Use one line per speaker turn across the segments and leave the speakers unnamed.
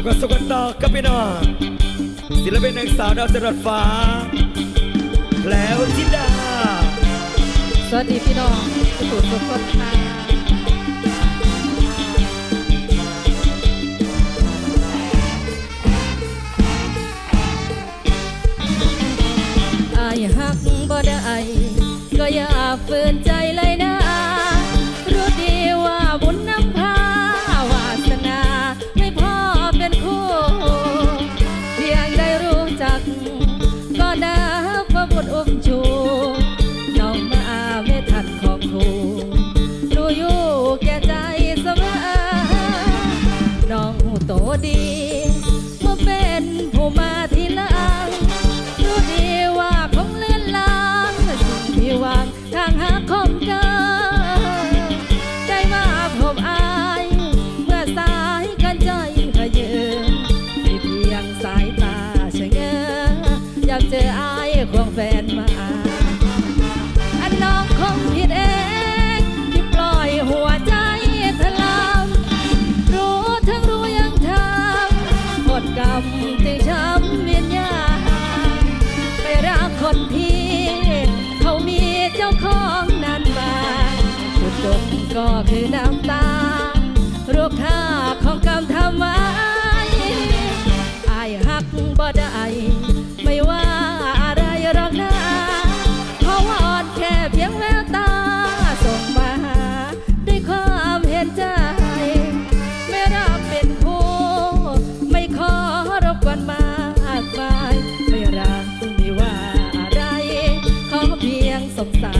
งกันส่กันต่อกับพี่น้องศิลปินนางสาวดาวสรัดฟ้า แล้วทิดา
สวัสดีพี่น้องสุดสุดคนค่ะไอ้หักบ่ได้ก็อย่าฝืนใจเลย dear. ำติช้ำเวียนยาไปรักคนที่เขามีเจ้าของนานมาจุดจบก็คือน้ำตาโรคปค่าของกรรมทำมา สงสาร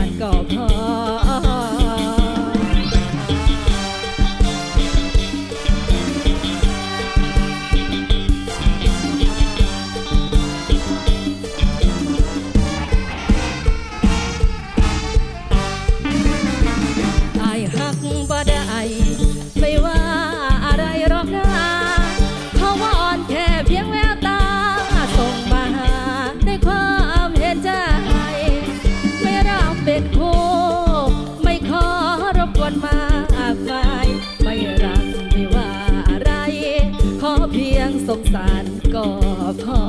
สงสารก็พอ